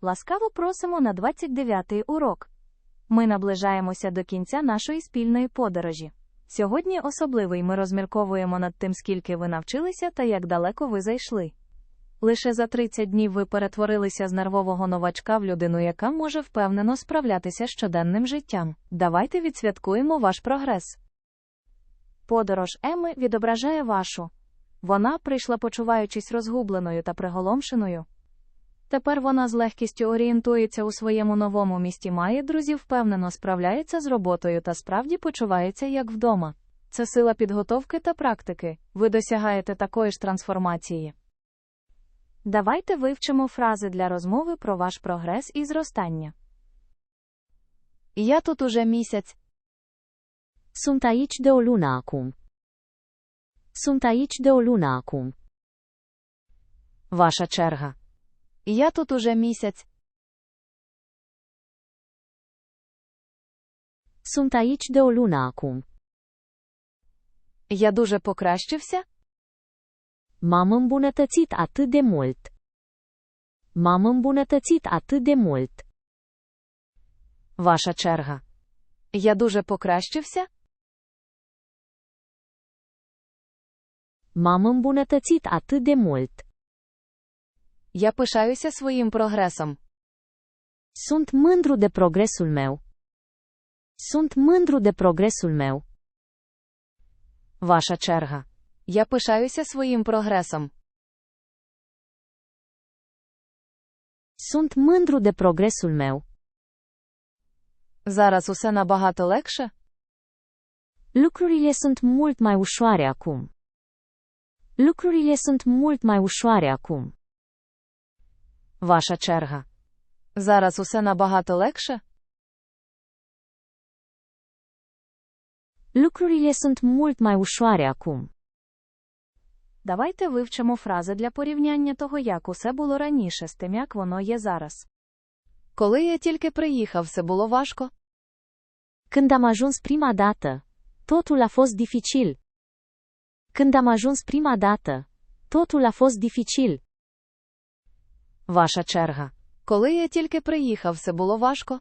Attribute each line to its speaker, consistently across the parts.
Speaker 1: Ласкаво просимо на 29-й урок. Ми наближаємося до кінця нашої спільної подорожі. Сьогодні особливий ми розмірковуємо над тим, скільки ви навчилися та як далеко ви зайшли. Лише за 30 днів ви перетворилися з нервового новачка в людину, яка може впевнено справлятися з щоденним життям. Давайте відсвяткуємо ваш прогрес. Подорож Еми відображає вашу. Вона прийшла, почуваючись розгубленою та приголомшеною. Тепер вона з легкістю орієнтується у своєму новому місті, має друзів, впевнено справляється з роботою та справді почувається як вдома. Це сила підготовки та практики. Ви досягаєте такої ж трансформації. Давайте вивчимо фрази для розмови про ваш прогрес і зростання. Я тут уже місяць.
Speaker 2: Sunt aici de o lună acum. Sunt aici de o lună acum.
Speaker 1: Ваша черга. Я тут уже місяць.
Speaker 2: Sunt aici de o lună acum.
Speaker 1: Я дуже покращився.
Speaker 2: M-am îmbunătățit atât de mult. M-am îmbunătățit atât de mult.
Speaker 1: Ваша черга. Я дуже покращився.
Speaker 2: M-am îmbunătățit atât de mult.
Speaker 1: Я пишаюся своїм прогресом.
Speaker 2: Sunt mândru de progresul meu. Sunt mândru de progresul meu.
Speaker 1: Ваша черга. Я пишаюся своїм прогресом.
Speaker 2: Sunt mândru de progresul meu.
Speaker 1: Зараз усе набагато легше.
Speaker 2: Lucrurile sunt mult mai ușoare acum. Lucrurile sunt mult mai ușoare acum.
Speaker 1: Ваша черга. Зараз усе набагато легше.
Speaker 2: Lucrurile sunt mult mai ușoare acum.
Speaker 1: Давайте вивчимо фрази для порівняння того, як усе було раніше з тим, як воно є зараз. Коли я тільки приїхав, все було важко.
Speaker 2: Când am ajuns prima dată, totul a fost dificil. Când am ajuns prima dată, totul a fost dificil.
Speaker 1: Ваша черга. Коли я тільки приїхав, все було важко.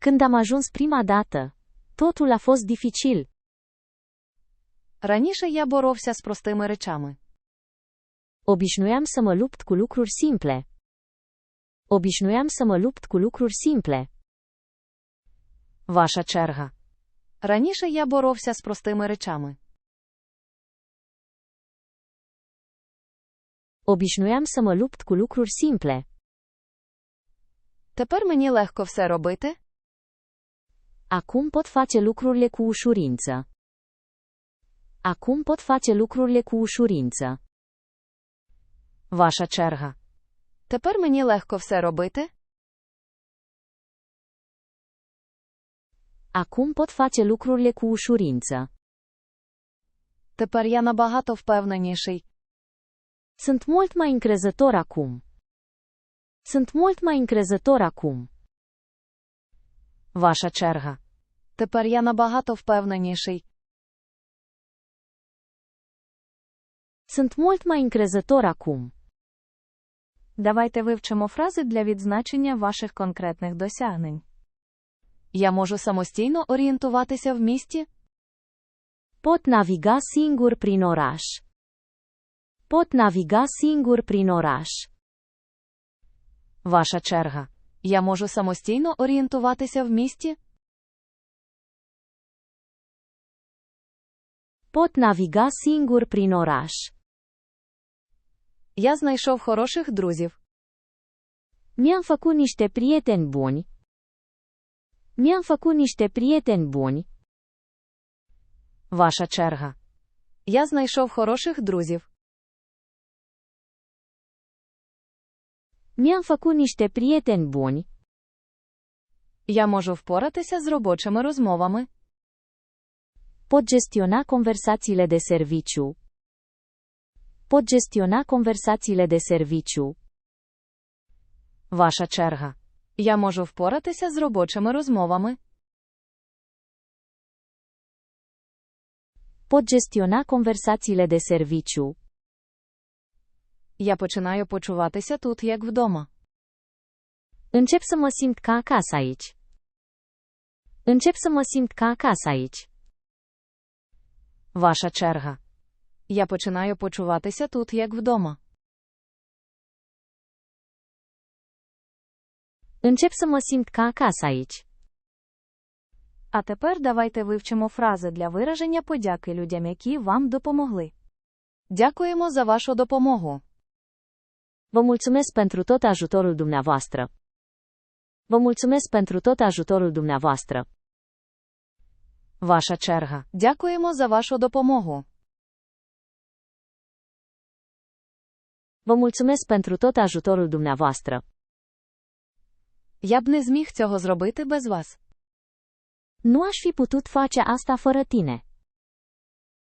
Speaker 2: Când am ajuns prima dată, totul a fost dificil.
Speaker 1: Раніше я боровся з простими речами.
Speaker 2: Obișnuiam să mă lupt cu lucruri simple. Obișnuiam să mă lupt cu lucruri simple.
Speaker 1: Ваша черга. Раніше я боровся з простими речами.
Speaker 2: Obișnuiam să mă lupt cu lucruri simple.
Speaker 1: Тепер мені легко все робити.
Speaker 2: Acum pot face lucrurile cu ușurință. Acum pot face lucrurile cu ușurință.
Speaker 1: Ваша черга. Тепер мені легко все робити.
Speaker 2: Acum pot face lucrurile cu ușurință.
Speaker 1: Тепер я набагато впевненіший.
Speaker 2: Sunt mult mai încrezător acum. Sunt mult mai încrezător acum.
Speaker 1: Ваша черга. Тепер я набагато впевненіший.
Speaker 2: Sunt mult mai încrezător acum.
Speaker 1: Давайте вивчимо фрази для відзначення ваших конкретних досягнень. Я можу самостійно орієнтуватися в місті.
Speaker 2: Pot naviga singur prin oraș. Pot naviga singur prin oraș.
Speaker 1: Ваша черга. Я можу самостійно орієнтуватися в місті.
Speaker 2: Pot naviga singur prin oraș.
Speaker 1: Я знайшов хороших друзів.
Speaker 2: Mi-am făcut niște prieteni buni. Mi-am făcut niște prieteni buni.
Speaker 1: Ваша черга. Я знайшов хороших друзів.
Speaker 2: Mi-am făcut niște prieteni buni.
Speaker 1: Я можу впоратися з робочими розмовами.
Speaker 2: Pot gestiona conversațiile de serviciu. Pot gestiona conversațiile de serviciu.
Speaker 1: Ваша черга. Я можу впоратися з робочими розмовами.
Speaker 2: Pot gestiona conversațiile de serviciu.
Speaker 1: Я починаю почуватися тут як вдома.
Speaker 2: Încep să mă simt ca acasă aici. Încep să mă simt ca acasă aici.
Speaker 1: Ваша черга. Я починаю почуватися тут як вдома.
Speaker 2: Încep să mă simt ca acasă aici.
Speaker 1: А тепер давайте вивчимо фрази для вираження подяки людям, які вам допомогли. Дякуємо за вашу допомогу.
Speaker 2: Vă mulțumesc pentru tot ajutorul dumneavoastră. Vă mulțumesc pentru tot ajutorul dumneavoastră.
Speaker 1: Ваша черга. Дякуємо за вашу допомогу.
Speaker 2: Vă mulțumesc pentru tot ajutorul dumneavoastră.
Speaker 1: Я б не зміг цього зробити без вас.
Speaker 2: Nu aș fi putut face asta fără tine.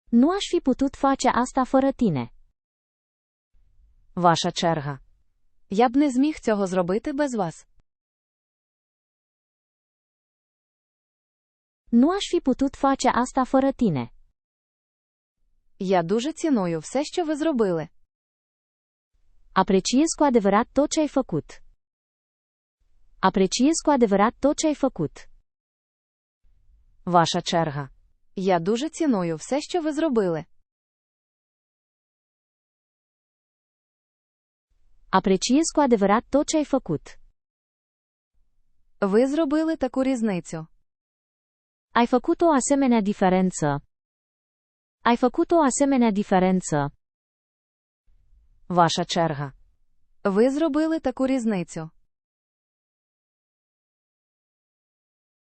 Speaker 2: Nu aș fi putut face asta fără tine.
Speaker 1: Ваша черга. Я б не зміг цього зробити без вас.
Speaker 2: Nu aș fi putut face asta fără tine.
Speaker 1: Я дуже ціную все, що ви зробили.
Speaker 2: Apreciez cu adevărat tot ce ai făcut. Apreciez cu adevărat tot ce ai făcut.
Speaker 1: Ваша черга. Я дуже ціную все, що ви зробили.
Speaker 2: Apreciez cu adevărat tot ce ai făcut.
Speaker 1: Ви зробили таку різницю.
Speaker 2: Ai făcut o asemenea diferență. Ai făcut o asemenea diferență.
Speaker 1: Ваша черга. Ви зробили таку різницю.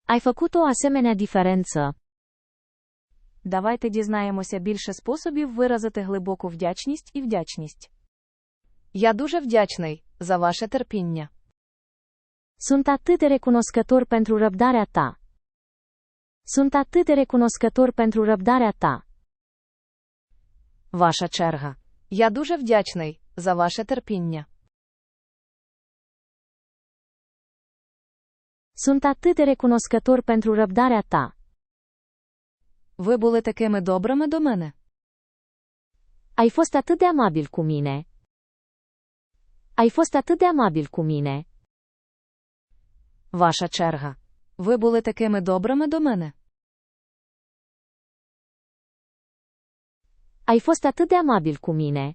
Speaker 2: Ai făcut o asemenea diferență.
Speaker 1: Давайте дізнаємося більше способів виразити глибоку вдячність і вдячність. Я дуже вдячний за ваше терпіння.
Speaker 2: Sunt atât de recunoscător pentru răbdarea ta. Sunt atât de recunoscător pentru răbdarea ta.
Speaker 1: Ваша черга. Я дуже вдячний за ваше терпіння.
Speaker 2: Sunt atât de recunoscător pentru răbdarea ta.
Speaker 1: Ви були такими добрими до мене.
Speaker 2: Ai fost atât de amabil cu mine. Ai fost atât de amabil cu mine.
Speaker 1: Ваша черга. Ви були такими добрими до мене.
Speaker 2: Ai fost atât de amabil cu mine.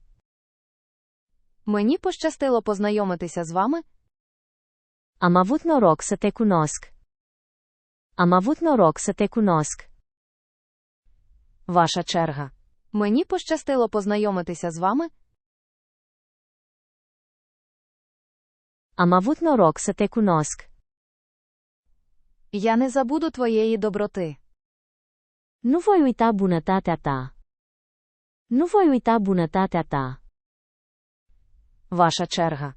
Speaker 1: Мені пощастило познайомитися з вами.
Speaker 2: Am avut noroc să te cunosc. Am avut noroc să te cunosc.
Speaker 1: Ваша черга. Мені пощастило познайомитися з вами.
Speaker 2: Am avut noroc să te cunosc.
Speaker 1: Я не забуду твоєї доброти.
Speaker 2: Nu voi uita bunătatea ta. Nu voi uita bunătatea ta.
Speaker 1: Ваша черга.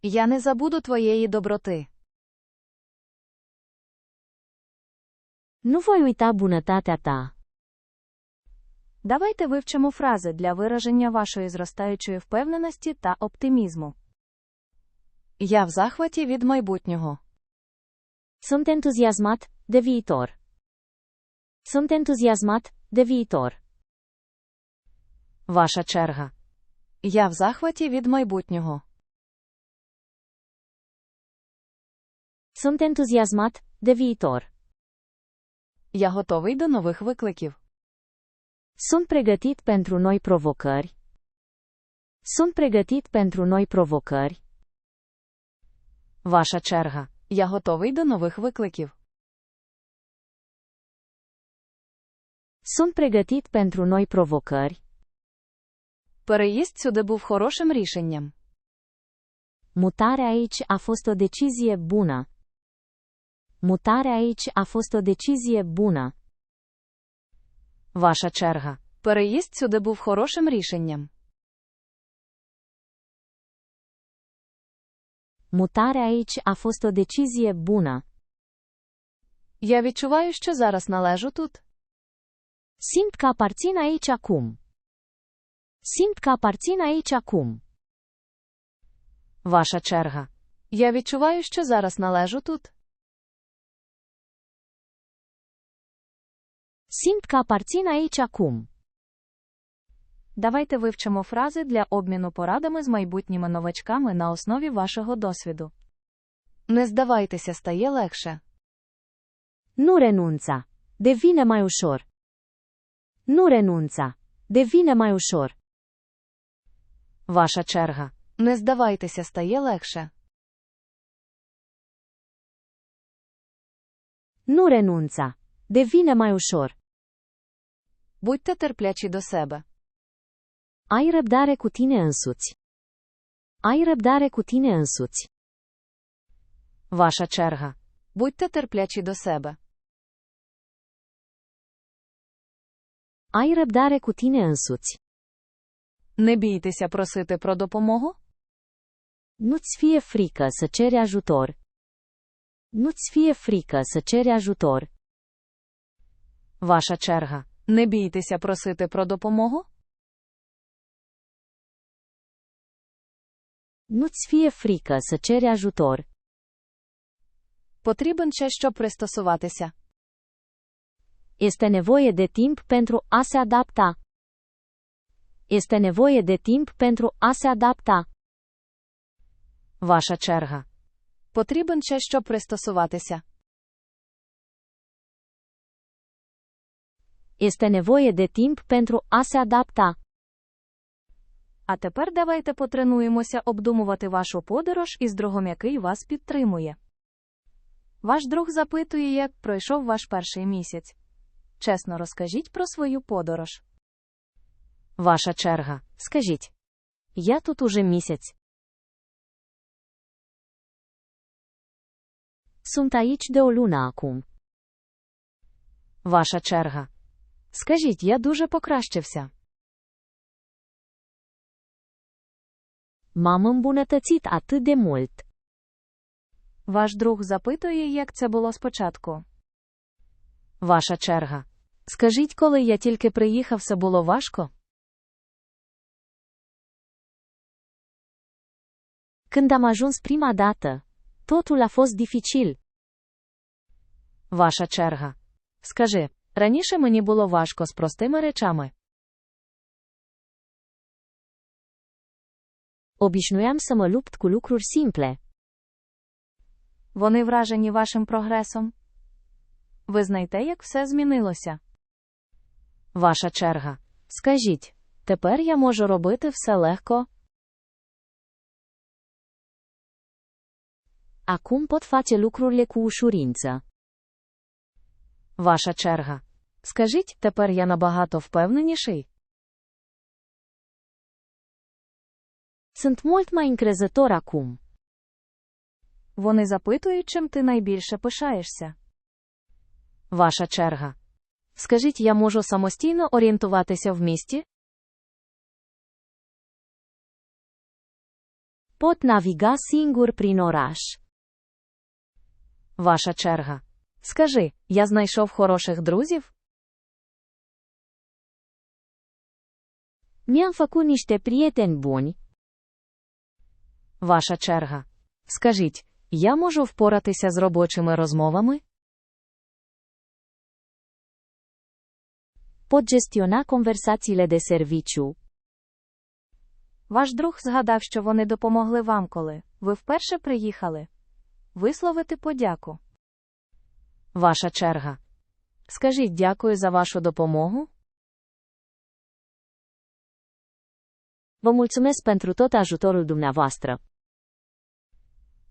Speaker 1: Я не забуду твоєї доброти.
Speaker 2: Nu voi uita bunătatea ta.
Speaker 1: Давайте вивчимо фрази для вираження вашої зростаючої впевненості та оптимізму. Я в захваті від майбутнього.
Speaker 2: Sunt entuziasmat de viitor. Sunt entuziasmat de viitor.
Speaker 1: Ваша черга. Я в захваті від майбутнього.
Speaker 2: Sunt entuziasmat de viitor.
Speaker 1: Я готовий до нових викликів.
Speaker 2: Sunt pregătit pentru noi provocări. Sunt pregătit pentru noi provocări.
Speaker 1: Ваша черга. Я готовий до нових викликів.
Speaker 2: Sunt pregătit pentru noi provocări.
Speaker 1: Переїзд сюди був хорошим рішенням.
Speaker 2: Mutarea aici a fost o decizie bună. Mutarea aici a fost o decizie bună.
Speaker 1: Ваша черга. Переїзд сюди був хорошим рішенням.
Speaker 2: Mutarea aici a fost o decizie bună.
Speaker 1: Я відчуваю, що зараз належу тут.
Speaker 2: Simt că aparțin aici acum. Simt că aparțin aici acum.
Speaker 1: Ваша черга. Я відчуваю, що зараз належу тут.
Speaker 2: Simt că aparțin aici acum.
Speaker 1: Давайте вивчимо фрази для обміну порадами з майбутніми новачками на основі вашого досвіду. Не здавайтеся, стає легше.
Speaker 2: Nu renunța. Devine mai ușor. Nu renunța. Devine mai ușor.
Speaker 1: Ваша черга. Не здавайтеся, стає легше.
Speaker 2: Nu renunța. Devine mai ușor.
Speaker 1: Будьте терплячі до себе.
Speaker 2: Ai răbdare cu tine însuți. Ai răbdare cu tine însuți.
Speaker 1: Ваша черга. Будьте терплячі до себе.
Speaker 2: Ai răbdare cu tine însuți.
Speaker 1: Не бійтеся просити про допомогу.
Speaker 2: Nu-ți fie frică să ceri ajutor. Nu-ți fie frică să ceri ajutor.
Speaker 1: Ваша черга. Не бійтеся просити про допомогу.
Speaker 2: Nu-ți fie frică să ceri ajutor.
Speaker 1: Потрібен час, щоб пристосуватися.
Speaker 2: Este nevoie de timp pentru a se adapta. Este nevoie de timp pentru a se adapta.
Speaker 1: Ваша черга. Потрібен час, щоб пристосуватися.
Speaker 2: Este nevoie de timp pentru a se adapta.
Speaker 1: А тепер давайте потренуємося обдумувати вашу подорож із другом, який вас підтримує. Ваш друг запитує, як пройшов ваш перший місяць. Чесно розкажіть про свою подорож. Ваша черга.
Speaker 2: Скажіть. Я тут уже місяць. Sunt aici.
Speaker 1: Ваша черга. Скажіть, я дуже покращився.
Speaker 2: M-am îmbunătățit atât de mult.
Speaker 1: Ваш друг запитує, як це було спочатку. Ваша черга. Скажіть, коли я тільки приїхав, все було важко?
Speaker 2: Când am ajuns prima dată, totul a fost dificil.
Speaker 1: Ваша черга. Скажи, раніше мені було важко з простими речами.
Speaker 2: Obișnuiam să mă lupt cu lucruri simple.
Speaker 1: Вони вражені вашим прогресом. Ви знаєте, як все змінилося. Ваша черга. Скажіть, тепер я можу робити все легко.
Speaker 2: Acum pot face lucrurile cu ușurință.
Speaker 1: Ваша черга. Скажіть, тепер я набагато впевненіший.
Speaker 2: Sunt mult mai încrezător acum.
Speaker 1: Вони запитують, чим ти найбільше пишаєшся. Ваша черга. Скажіть, я можу самостійно орієнтуватися в місті?
Speaker 2: Pot naviga singur prin oraș.
Speaker 1: Ваша черга. Скажи, я знайшов хороших друзів?
Speaker 2: Mi-am făcut niște prieteni buni.
Speaker 1: Ваша черга. Скажіть, я можу впоратися з робочими розмовами?
Speaker 2: Pot gestiona conversațiile de serviciu.
Speaker 1: Ваш друг згадав, що вони допомогли вам, коли ви вперше приїхали. Висловити подяку. Ваша черга. Скажіть дякую за вашу допомогу.
Speaker 2: Vă mulțumesc pentru tot ajutorul dumneavoastră.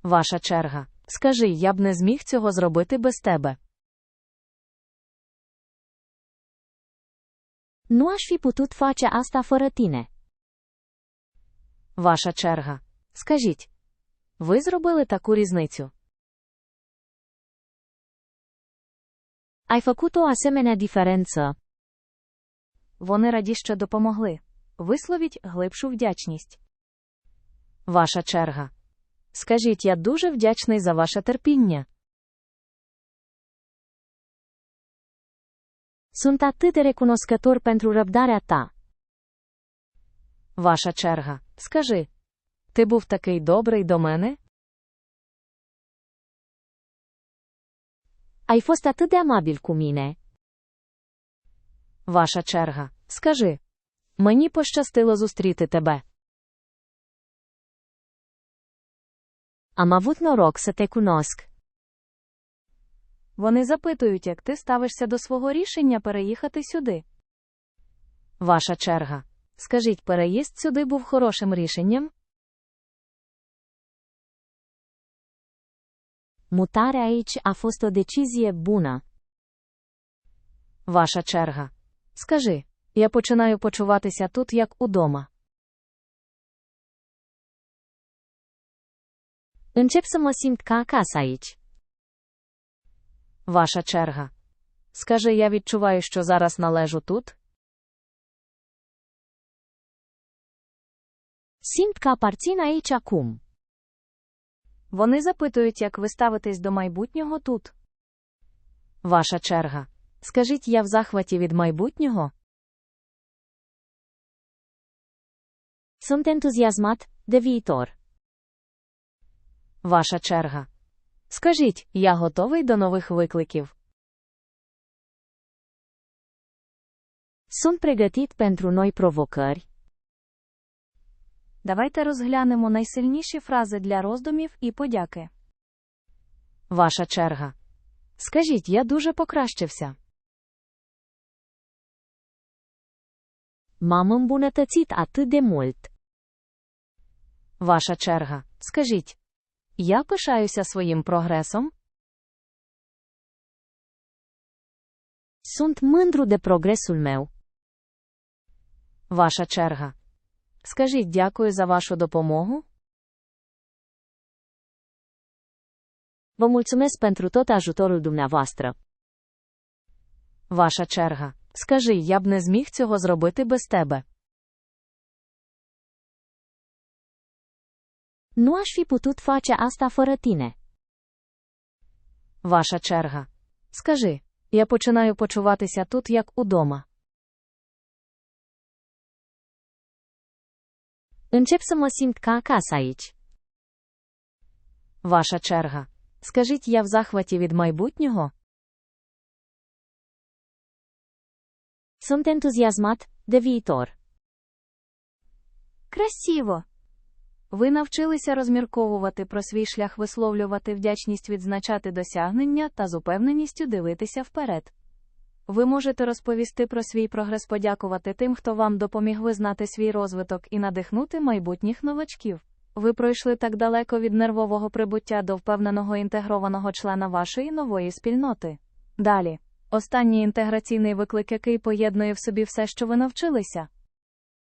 Speaker 1: Ваша черга. Скажи, я б не зміг цього зробити без тебе.
Speaker 2: Nu aș fi putut face asta fără tine.
Speaker 1: Ваша черга. Скажіть. Ви зробили таку різницю.
Speaker 2: Ai făcut o asemenea diferență.
Speaker 1: Вони раді, що допомогли. Висловіть глибшу вдячність. Ваша черга. Скажіть, я дуже вдячний за ваше терпіння.
Speaker 2: Sunt atât de recunoscător pentru răbdarea ta.
Speaker 1: Ваша черга. Скажи. Ти був такий добрий до мене?
Speaker 2: Ai fost atât de amabil cu mine.
Speaker 1: Ваша черга. Скажи. Мені пощастило зустріти тебе.
Speaker 2: Am avut noroc să te cunosc.
Speaker 1: Вони запитують, як ти ставишся до свого рішення переїхати сюди. Ваша черга. Скажіть, переїзд сюди був хорошим рішенням?
Speaker 2: Mutarea aici a fost o decizie bună.
Speaker 1: Ваша черга. Скажи, я починаю почуватися тут як удома.
Speaker 2: Încep să mă simt ca acasă aici.
Speaker 1: Ваша черга. Скажи, я відчуваю, що зараз належу тут.
Speaker 2: Simt că aparțin aici acum.
Speaker 1: Вони запитують, як ви ставитесь до майбутнього тут. Ваша черга. Скажіть, я в захваті від майбутнього?
Speaker 2: Sunt entuziasmat de viitor.
Speaker 1: Ваша черга. Скажіть, я готовий до нових викликів.
Speaker 2: Sunt pregătit pentru noi provocări.
Speaker 1: Давайте розглянемо найсильніші фрази для роздумів і подяки. Ваша черга. Скажіть, я дуже покращився.
Speaker 2: M-am îmbunătățit atât de mult.
Speaker 1: Ваша черга. Скажіть. Я пишаюся своїм прогресом.
Speaker 2: Sunt mândru de progresul meu.
Speaker 1: Ваша черга. Скажіть дякую за вашу допомогу.
Speaker 2: Vă mulțumesc pentru tot ajutorul dumneavoastră.
Speaker 1: Ваша черга. Скажи, я б не зміг цього зробити без тебе.
Speaker 2: Nu aș fi putut face asta fără tine.
Speaker 1: Ваша черга. Скажи, я починаю почуватися тут як удома.
Speaker 2: Încep să mă simt ca acasă aici.
Speaker 1: Ваша черга. Скажіть, я в захваті від майбутнього.
Speaker 2: Sunt entuziasmat de viitor.
Speaker 1: Красиво. Ви навчилися розмірковувати про свій шлях висловлювати вдячність відзначати досягнення та з упевненістю дивитися вперед. Ви можете розповісти про свій прогрес, подякувати тим, хто вам допоміг визнати свій розвиток і надихнути майбутніх новачків. Ви пройшли так далеко від нервового прибуття до впевненого інтегрованого члена вашої нової спільноти. Далі. Останній інтеграційний виклик, який поєднує в собі все, що ви навчилися.